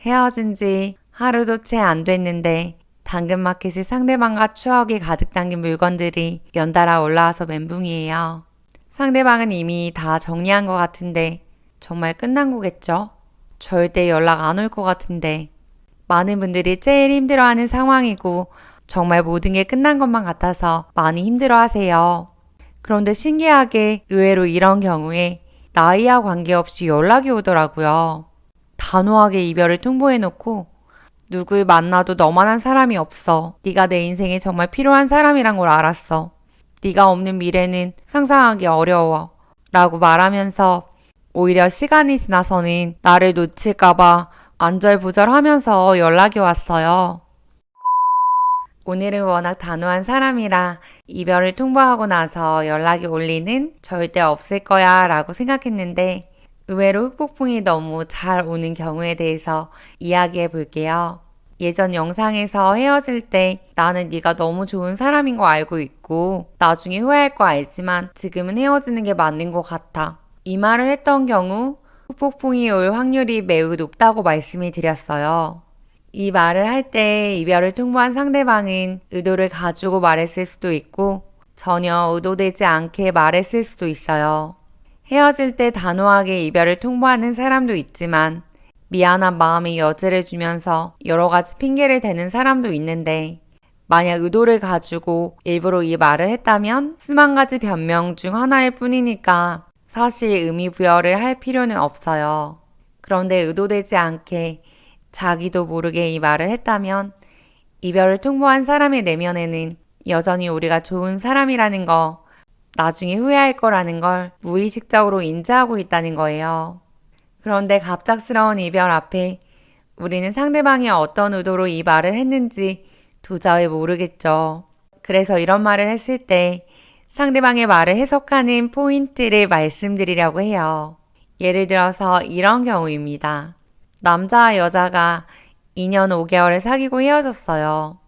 헤어진 지 하루도 채 안 됐는데 당근마켓에 상대방과 추억이 가득 담긴 물건들이 연달아 올라와서 멘붕이에요. 상대방은 이미 다 정리한 것 같은데 정말 끝난 거겠죠? 절대 연락 안 올 것 같은데 많은 분들이 제일 힘들어하는 상황이고 정말 모든 게 끝난 것만 같아서 많이 힘들어하세요. 그런데 신기하게 의외로 이런 경우에 나이와 관계없이 연락이 오더라고요. 단호하게 이별을 통보해놓고 누굴 만나도 너만한 사람이 없어. 네가 내 인생에 정말 필요한 사람이란 걸 알았어. 네가 없는 미래는 상상하기 어려워. 라고 말하면서 오히려 시간이 지나서는 나를 놓칠까봐 안절부절하면서 연락이 왔어요. 오늘은 워낙 단호한 사람이라 이별을 통보하고 나서 연락이 올 리는 절대 없을 거야 라고 생각했는데 의외로 흑폭풍이 너무 잘 오는 경우에 대해서 이야기해 볼게요. 예전 영상에서 헤어질 때 나는 네가 너무 좋은 사람인 거 알고 있고 나중에 후회할 거 알지만 지금은 헤어지는 게 맞는 것 같아. 이 말을 했던 경우 흑폭풍이 올 확률이 매우 높다고 말씀을 드렸어요. 이 말을 할 때 이별을 통보한 상대방은 의도를 가지고 말했을 수도 있고 전혀 의도되지 않게 말했을 수도 있어요. 헤어질 때 단호하게 이별을 통보하는 사람도 있지만 미안한 마음의 여지를 주면서 여러 가지 핑계를 대는 사람도 있는데 만약 의도를 가지고 일부러 이 말을 했다면 수만 가지 변명 중 하나일 뿐이니까 사실 의미 부여를 할 필요는 없어요. 그런데 의도되지 않게 자기도 모르게 이 말을 했다면 이별을 통보한 사람의 내면에는 여전히 우리가 좋은 사람이라는 거, 나중에 후회할 거라는 걸 무의식적으로 인지하고 있다는 거예요. 그런데 갑작스러운 이별 앞에 우리는 상대방이 어떤 의도로 이 말을 했는지 도저히 모르겠죠. 그래서 이런 말을 했을 때 상대방의 말을 해석하는 포인트를 말씀드리려고 해요. 예를 들어서 이런 경우입니다. 남자와 여자가 2년 5개월을 사귀고 헤어졌어요.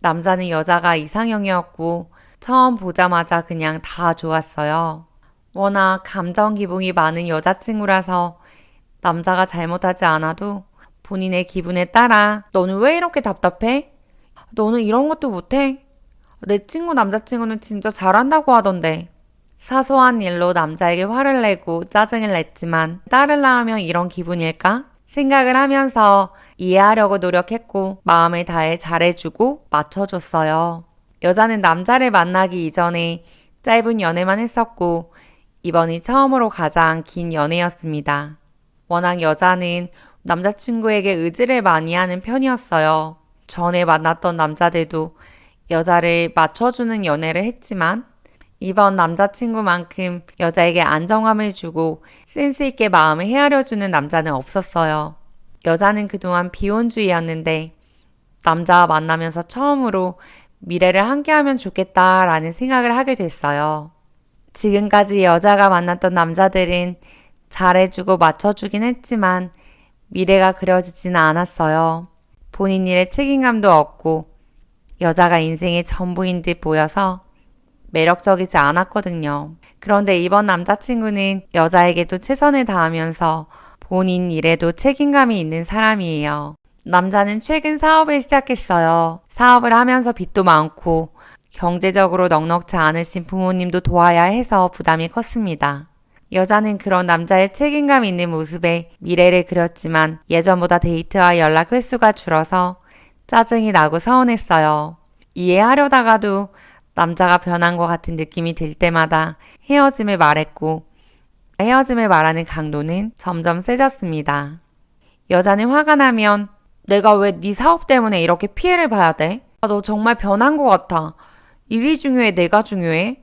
남자는 여자가 이상형이었고 처음 보자마자 그냥 다 좋았어요. 워낙 감정 기복이 많은 여자친구라서 남자가 잘못하지 않아도 본인의 기분에 따라 너는 왜 이렇게 답답해? 너는 이런 것도 못해? 내 친구 남자친구는 진짜 잘한다고 하던데. 사소한 일로 남자에게 화를 내고 짜증을 냈지만 딸을 낳으면 이런 기분일까? 생각을 하면서 이해하려고 노력했고 마음을 다해 잘해주고 맞춰줬어요. 여자는 남자를 만나기 이전에 짧은 연애만 했었고 이번이 처음으로 가장 긴 연애였습니다. 워낙 여자는 남자친구에게 의지를 많이 하는 편이었어요. 전에 만났던 남자들도 여자를 맞춰주는 연애를 했지만 이번 남자친구만큼 여자에게 안정감을 주고 센스있게 마음을 헤아려주는 남자는 없었어요. 여자는 그동안 비혼주의였는데 남자와 만나면서 처음으로 미래를 함께하면 좋겠다라는 생각을 하게 됐어요. 지금까지 여자가 만났던 남자들은 잘해주고 맞춰주긴 했지만 미래가 그려지지는 않았어요. 본인 일에 책임감도 없고 여자가 인생의 전부인 듯 보여서 매력적이지 않았거든요. 그런데 이번 남자친구는 여자에게도 최선을 다하면서 본인 일에도 책임감이 있는 사람이에요. 남자는 최근 사업을 시작했어요. 사업을 하면서 빚도 많고 경제적으로 넉넉지 않으신 부모님도 도와야 해서 부담이 컸습니다. 여자는 그런 남자의 책임감 있는 모습에 미래를 그렸지만 예전보다 데이트와 연락 횟수가 줄어서 짜증이 나고 서운했어요. 이해하려다가도 남자가 변한 것 같은 느낌이 들 때마다 헤어짐을 말했고 헤어짐을 말하는 강도는 점점 세졌습니다. 여자는 화가 나면 내가 왜 네 사업 때문에 이렇게 피해를 봐야 돼? 아, 너 정말 변한 것 같아. 일이 중요해, 내가 중요해?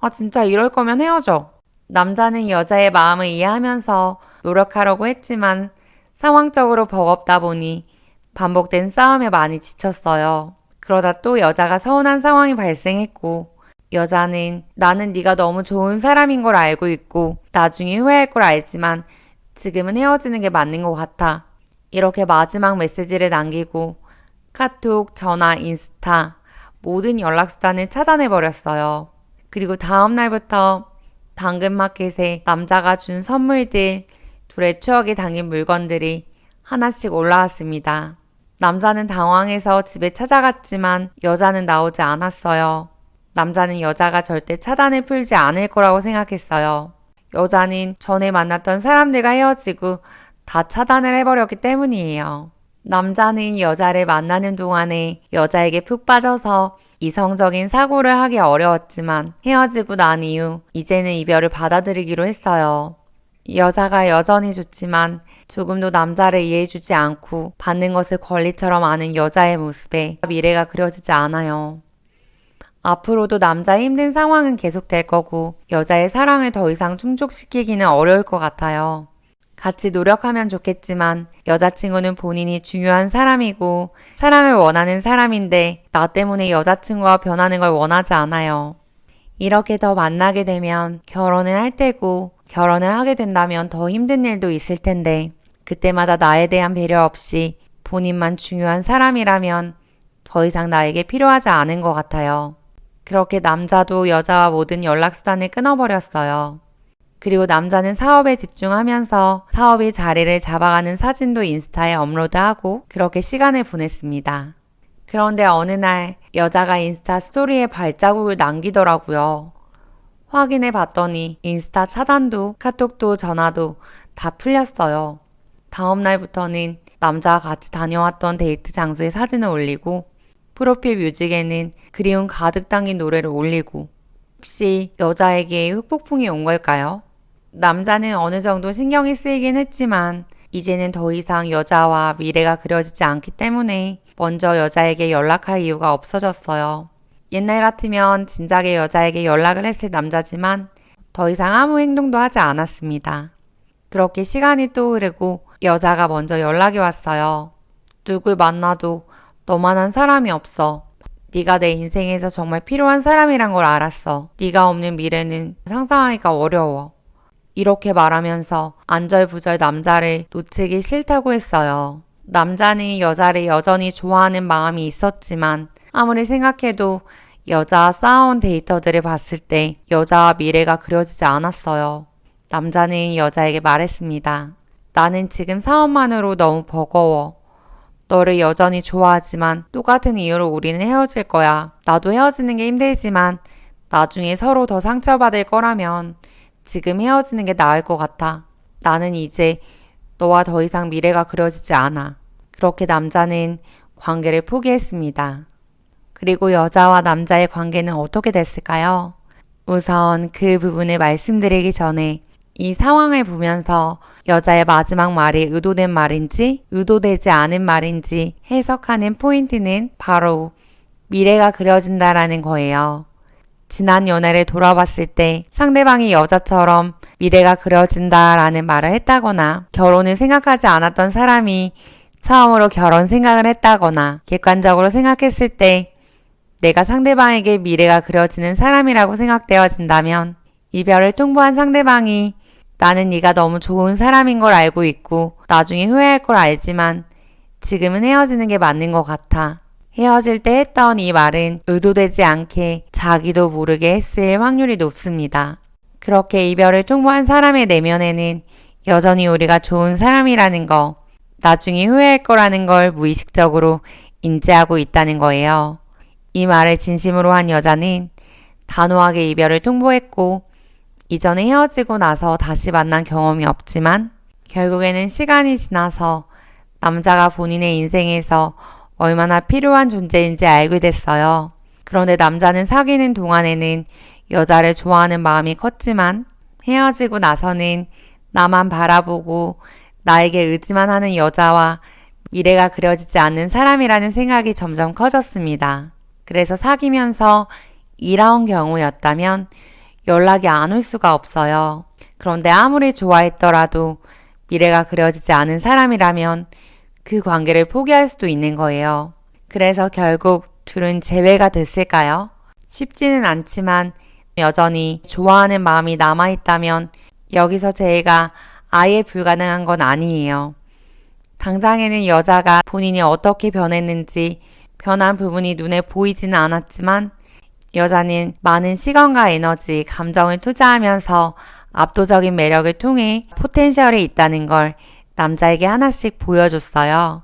아, 진짜 이럴 거면 헤어져. 남자는 여자의 마음을 이해하면서 노력하려고 했지만 상황적으로 버겁다 보니 반복된 싸움에 많이 지쳤어요. 그러다 또 여자가 서운한 상황이 발생했고 여자는 나는 네가 너무 좋은 사람인 걸 알고 있고 나중에 후회할 걸 알지만 지금은 헤어지는 게 맞는 것 같아. 이렇게 마지막 메시지를 남기고 카톡, 전화, 인스타 모든 연락수단을 차단해버렸어요. 그리고 다음 날부터 당근마켓에 남자가 준 선물들, 둘의 추억이 담긴 물건들이 하나씩 올라왔습니다. 남자는 당황해서 집에 찾아갔지만 여자는 나오지 않았어요. 남자는 여자가 절대 차단을 풀지 않을 거라고 생각했어요. 여자는 전에 만났던 사람들과 헤어지고 다 차단을 해버렸기 때문이에요. 남자는 여자를 만나는 동안에 여자에게 푹 빠져서 이성적인 사고를 하기 어려웠지만 헤어지고 난 이후 이제는 이별을 받아들이기로 했어요. 여자가 여전히 좋지만 조금도 남자를 이해해주지 않고 받는 것을 권리처럼 아는 여자의 모습에 미래가 그려지지 않아요. 앞으로도 남자의 힘든 상황은 계속될 거고 여자의 사랑을 더 이상 충족시키기는 어려울 것 같아요. 같이 노력하면 좋겠지만 여자친구는 본인이 중요한 사람이고 사랑을 원하는 사람인데 나 때문에 여자친구가 변하는 걸 원하지 않아요. 이렇게 더 만나게 되면 결혼을 할 때고 결혼을 하게 된다면 더 힘든 일도 있을 텐데 그때마다 나에 대한 배려 없이 본인만 중요한 사람이라면 더 이상 나에게 필요하지 않은 것 같아요. 그렇게 남자도 여자와 모든 연락수단을 끊어버렸어요. 그리고 남자는 사업에 집중하면서 사업이 자리를 잡아가는 사진도 인스타에 업로드하고 그렇게 시간을 보냈습니다. 그런데 어느 날 여자가 인스타 스토리에 발자국을 남기더라고요. 확인해 봤더니 인스타 차단도 카톡도 전화도 다 풀렸어요. 다음 날부터는 남자와 같이 다녀왔던 데이트 장소의 사진을 올리고 프로필 뮤직에는 그리움 가득 담긴 노래를 올리고 혹시 여자에게 흑폭풍이 온 걸까요? 남자는 어느 정도 신경이 쓰이긴 했지만 이제는 더 이상 여자와 미래가 그려지지 않기 때문에 먼저 여자에게 연락할 이유가 없어졌어요. 옛날 같으면 진작에 여자에게 연락을 했을 남자지만 더 이상 아무 행동도 하지 않았습니다. 그렇게 시간이 또 흐르고 여자가 먼저 연락이 왔어요. 누굴 만나도 너만한 사람이 없어. 네가 내 인생에서 정말 필요한 사람이란 걸 알았어. 네가 없는 미래는 상상하기가 어려워. 이렇게 말하면서 안절부절 남자를 놓치기 싫다고 했어요. 남자는 여자를 여전히 좋아하는 마음이 있었지만 아무리 생각해도 여자와 쌓아온 데이터들을 봤을 때 여자와 미래가 그려지지 않았어요. 남자는 여자에게 말했습니다. 나는 지금 사업만으로 너무 버거워. 너를 여전히 좋아하지만 똑같은 이유로 우리는 헤어질 거야. 나도 헤어지는 게 힘들지만 나중에 서로 더 상처받을 거라면 지금 헤어지는 게 나을 것 같아. 나는 이제 너와 더 이상 미래가 그려지지 않아. 그렇게 남자는 관계를 포기했습니다. 그리고 여자와 남자의 관계는 어떻게 됐을까요? 우선 그 부분을 말씀드리기 전에 이 상황을 보면서 여자의 마지막 말이 의도된 말인지 의도되지 않은 말인지 해석하는 포인트는 바로 미래가 그려진다라는 거예요. 지난 연애를 돌아봤을 때 상대방이 여자처럼 미래가 그려진다 라는 말을 했다거나 결혼을 생각하지 않았던 사람이 처음으로 결혼 생각을 했다거나 객관적으로 생각했을 때 내가 상대방에게 미래가 그려지는 사람이라고 생각되어진다면 이별을 통보한 상대방이 나는 네가 너무 좋은 사람인 걸 알고 있고 나중에 후회할 걸 알지만 지금은 헤어지는 게 맞는 것 같아. 헤어질 때 했던 이 말은 의도되지 않게 자기도 모르게 했을 확률이 높습니다. 그렇게 이별을 통보한 사람의 내면에는 여전히 우리가 좋은 사람이라는 거, 나중에 후회할 거라는 걸 무의식적으로 인지하고 있다는 거예요. 이 말을 진심으로 한 여자는 단호하게 이별을 통보했고, 이전에 헤어지고 나서 다시 만난 경험이 없지만, 결국에는 시간이 지나서 남자가 본인의 인생에서 얼마나 필요한 존재인지 알게 됐어요. 그런데 남자는 사귀는 동안에는 여자를 좋아하는 마음이 컸지만 헤어지고 나서는 나만 바라보고 나에게 의지만 하는 여자와 미래가 그려지지 않는 사람이라는 생각이 점점 커졌습니다. 그래서 사귀면서 2라운 경우였다면 연락이 안 올 수가 없어요. 그런데 아무리 좋아했더라도 미래가 그려지지 않은 사람이라면 그 관계를 포기할 수도 있는 거예요. 그래서 결국 둘은 재회가 됐을까요? 쉽지는 않지만 여전히 좋아하는 마음이 남아있다면 여기서 재회가 아예 불가능한 건 아니에요. 당장에는 여자가 본인이 어떻게 변했는지 변한 부분이 눈에 보이지는 않았지만 여자는 많은 시간과 에너지, 감정을 투자하면서 압도적인 매력을 통해 포텐셜이 있다는 걸 남자에게 하나씩 보여줬어요.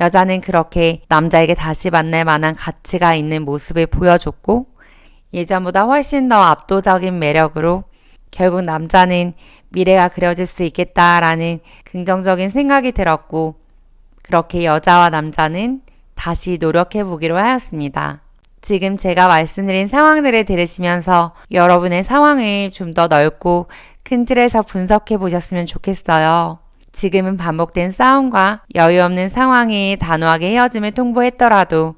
여자는 그렇게 남자에게 다시 만날 만한 가치가 있는 모습을 보여줬고, 예전보다 훨씬 더 압도적인 매력으로 결국 남자는 미래가 그려질 수 있겠다라는 긍정적인 생각이 들었고, 그렇게 여자와 남자는 다시 노력해 보기로 하였습니다. 지금 제가 말씀드린 상황들을 들으시면서 여러분의 상황을 좀 더 넓고 큰 틀에서 분석해 보셨으면 좋겠어요. 지금은 반복된 싸움과 여유 없는 상황이 단호하게 헤어짐을 통보했더라도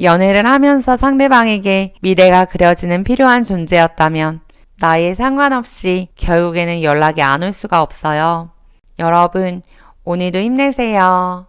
연애를 하면서 상대방에게 미래가 그려지는 필요한 존재였다면 나이에 상관없이 결국에는 연락이 안 올 수가 없어요. 여러분, 오늘도 힘내세요.